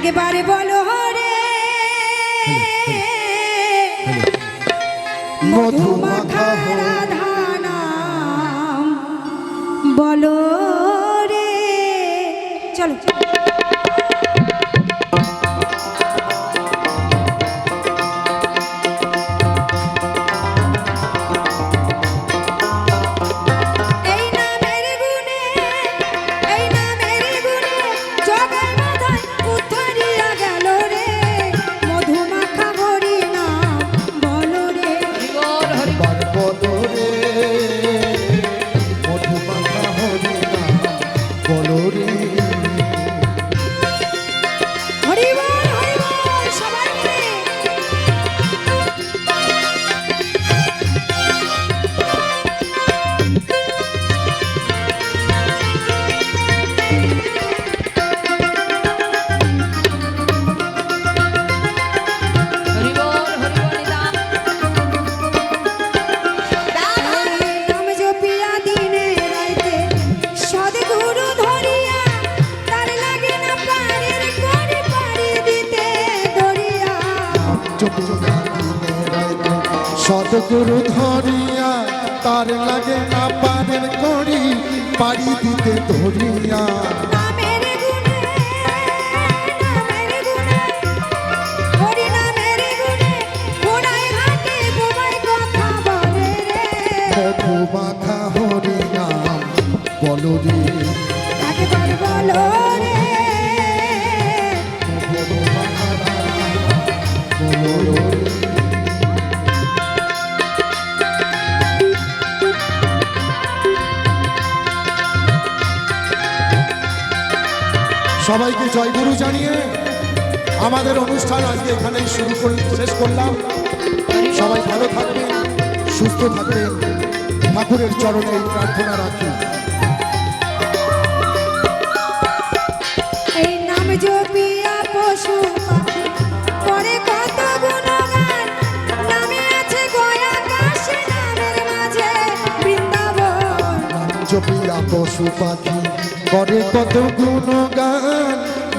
একবারে বলো হরে। মধুমাখা রাধা নাম বলো রে। চলো। সদগুরু ধরিয়া তার লাগে না পারের করি পাড়ি দিতে ধরিয়া। নামের সবাইকে জয়গুরু জানিয়ে আমাদের অনুষ্ঠান আজকে এখানেই শুরু করে শেষ করলাম। সবাই ভালো থাকবেন সুস্থ থাকবেন। ঠাকুরের চরণে এই প্রার্থনা রাখি। এই নাম জপিয়া পশু পাখি করে কত গুণগান নামে আছে গয়া কাশি নামের মাঝে বৃন্দাবন। জপিয়া পশু পাখি করে কত গুণগান